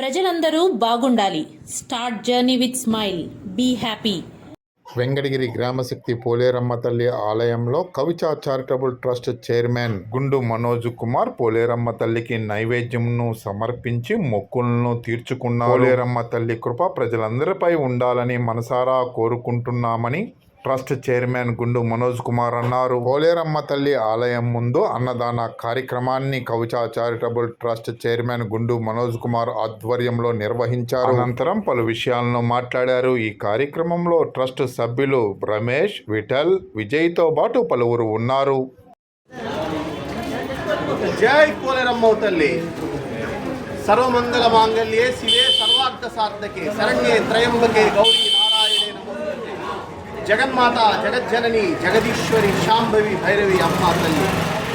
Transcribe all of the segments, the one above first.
ప్రజలందరూ బాగుండాలి. Start journey with smile. Be happy. Venkatagiri గ్రామశక్తి Poleramma తల్లి ఆలయంలో కవిచా చారిటబుల్ ట్రస్ట్ చైర్మన్ గుండు మనోజ్ కుమార్ పోలేరమ్మ తల్లికి నైవేద్యంను సమర్పించి మొక్కులను తీర్చుకున్న పోలేరమ్మ తల్లి కృప ప్రజలందరిపై ఉండాలని మనసారా కోరుకుంటున్నామని ట్రస్ట్ చైర్మన్ గుండు మనోజ్ కుమార్ అన్నారు. పోలేరమ్మ తల్లి ఆలయం ముందు అన్నదాన కార్యక్రమాన్ని కవిచా చారిటబుల్ ట్రస్ట్ చైర్మన్ గుండు మనోజ్ కుమార్ ఆధ్వర్యంలో నిర్వహించారు. అనంతరం పలు విషయాలను మాట్లాడారు. ఈ కార్యక్రమంలో ట్రస్ట్ సభ్యులు రమేష్ విఠల్ విజయ్తో పాటు పలువురు ఉన్నారు. జై తల్లి. సర్వమంగళ మాంగళ్యే శివే సర్వార్థ సార్థకే. శరణ్యే త్రయంబకే గౌరీ జగన్మాత జగజ్జనని జగదీశ్వరి శాంభవి భైరవి అమ్మ తల్లి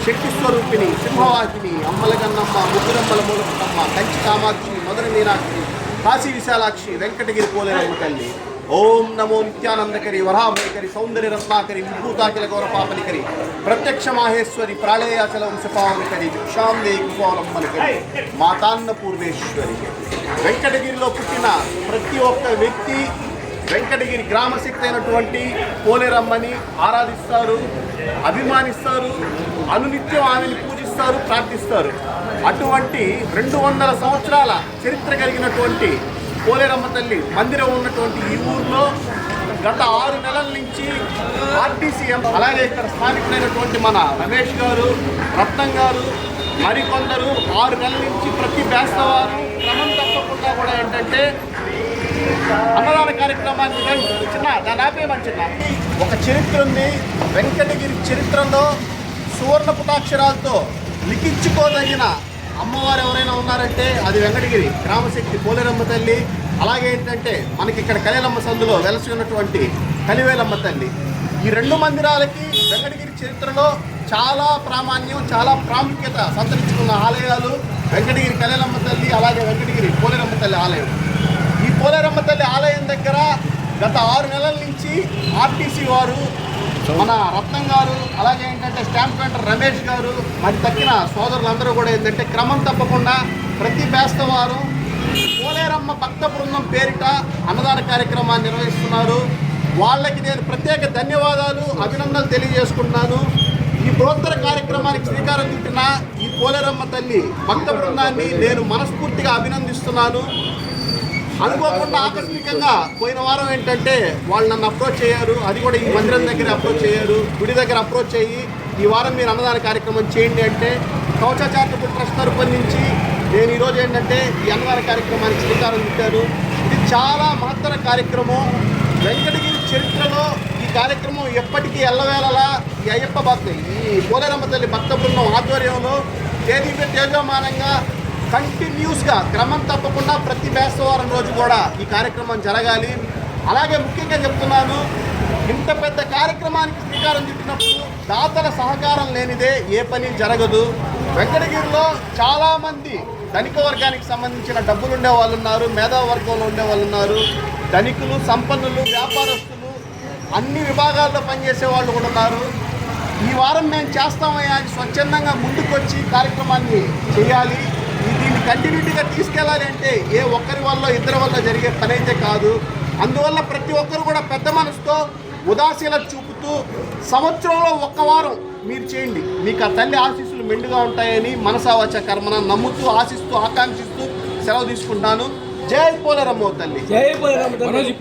శక్తి స్వరూపిణి సింహవాహిని అమ్మలగన్నమ్మ ముగ్గురమ్మల మూలకమ్మ కంచి కామాక్షి మధుర మీనాక్షి కాశీ విశాలాక్షి వెంకటగిరి పోలేరమ్మ తల్లి. ఓం నమో నిత్యానందకరి వరాభయకరి సౌందర్య రత్నాకరి విభూతాకిల గౌర పాపనికరి ప్రత్యక్ష మాహేశ్వరి ప్రాళయాచల వంశపావనకరి భిక్షాందే కుపావలమ్మనికరి మాతాన్న పూర్వేశ్వరి వెంకటగిరిలో పుట్టిన ప్రతి ఒక్క వ్యక్తి వెంకటగిరి గ్రామశక్తి అయినటువంటి పోలేరమ్మని ఆరాధిస్తారు అభిమానిస్తారు అనునిత్యం ఆమెని పూజిస్తారు ప్రార్థిస్తారు. అటువంటి రెండు వందల సంవత్సరాల చరిత్ర కలిగినటువంటి పోలేరమ్మ తల్లి మందిరం ఉన్నటువంటి ఈ ఊర్లో గత ఆరు నెలల నుంచి ఆర్టీసీ అలాగే ఇక్కడ స్థానికులైనటువంటి మన రమేష్ గారు రత్నం గారు మరికొందరు ఆరు నెలల నుంచి ప్రతి బేస్తవారు క్రమం తప్పకుండా కూడా ఏంటంటే అన్నదాన కార్యక్రమాన్ని చిన్న దాని ఆపేయమని చిన్న ఒక చరిత్ర ఉంది. వెంకటగిరి చరిత్రలో సువర్ణ పుటాక్షరాలతో లిఖించుకోదగిన అమ్మవారు ఎవరైనా ఉన్నారంటే అది వెంకటగిరి. గ్రామశక్తి పోలేరమ్మ తల్లి. అలాగే ఏంటంటే మనకి ఇక్కడ కలియలమ్మ సందులో వెలసి ఉన్నటువంటి కలివేలమ్మ తల్లి. ఈ రెండు మందిరాలకి వెంకటగిరి చరిత్రలో చాలా ప్రామాణ్యం చాలా ప్రాముఖ్యత సంతరించుకున్న ఆలయాలు వెంకటగిరి కలియలమ్మ తల్లి అలాగే వెంకటగిరి పోలేరమ్మ తల్లి ఆలయం ఈ పోలేరమ్మ తల్లి ఆలయం దగ్గర గత ఆరు నెలల నుంచి ఆర్టీసీ వారు మన రత్నం గారు అలాగే ఏంటంటే స్టాంప్ కౌంటర్ రమేష్ గారు మరి తక్కిన సోదరులందరూ కూడా ఏంటంటే క్రమం తప్పకుండా ప్రతి బేస్తవారం పోలేరమ్మ భక్త బృందం పేరిట అన్నదాన కార్యక్రమాన్ని నిర్వహిస్తున్నారు. వాళ్ళకి నేను ప్రత్యేక ధన్యవాదాలు అభినందనలు తెలియజేసుకుంటున్నాను. ఈ బృహత్తర కార్యక్రమానికి శ్రీకారం చుట్టిన ఈ పోలేరమ్మ తల్లి భక్త బృందాన్ని నేను మనస్ఫూర్తిగా అభినందిస్తున్నాను. అనుకోకుండా ఆకస్మికంగా పోయిన వారం ఏంటంటే వాళ్ళు నన్ను అప్రోచ్ అయ్యారు. అది కూడా ఈ మందిరం దగ్గర అప్రోచ్ అయ్యారు. గుడి దగ్గర అప్రోచ్ అయ్యి ఈ వారం మీరు అన్నదాన కార్యక్రమం చేయండి అంటే కవచ చారిటబుల్ ట్రస్ట్ తరపు నుంచి నేను ఈరోజు ఏంటంటే ఈ అన్నదాన కార్యక్రమానికి శ్రీకారం చుట్టాను. ఇది చాలా మహత్తర కార్యక్రమం. వెంకటగిరి చరిత్రలో ఈ కార్యక్రమం ఎప్పటికీ ఎల్లవేళలా ఈ అయ్యప్ప భక్త ఈ పోలేరమ్మ తల్లి భక్త బృందం ఆధ్వర్యంలో తేదీ తేజమానంగా కంటిన్యూస్గా క్రమం తప్పకుండా ప్రతి వేసవారం రోజు కూడా ఈ కార్యక్రమం జరగాలి. అలాగే ముఖ్యంగా చెప్తున్నాను ఇంత పెద్ద కార్యక్రమానికి శ్రీకారం చుట్టినప్పుడు దాతల సహకారం లేనిదే ఏ పని జరగదు. వెంకటగిరిలో చాలామంది ధనిక వర్గానికి సంబంధించిన డబ్బులు ఉండే వాళ్ళు ఉన్నారు మేధా వర్గంలో ఉండే వాళ్ళు ఉన్నారు. ధనికులు సంపన్నులు వ్యాపారస్తులు అన్ని విభాగాల్లో పనిచేసే వాళ్ళు కూడా ఉన్నారు. ఈ వారం మేము చేస్తామయ్యా స్వచ్ఛందంగా ముందుకొచ్చి కార్యక్రమాన్ని చేయాలి. కంటిన్యూటీగా తీసుకెళ్ళాలి అంటే ఏ ఒక్కరి వల్ల ఇద్దరి వల్ల జరిగే పని అయితే కాదు. అందువల్ల ప్రతి ఒక్కరు కూడా పెద్ద మనసుతో ఉదాసీనత చూపుతూ సంవత్సరంలో ఒక్క వారం మీరు చేయండి. మీకు ఆ తల్లి ఆశీస్సులు మెండుగా ఉంటాయని మనసావచ కర్మన నమ్ముతూ ఆశిస్తూ ఆకాంక్షిస్తూ సెలవు తీసుకుంటాను. జై పోలేరమ్మ తల్లి. జై పోలేరమ్మ తల్లి.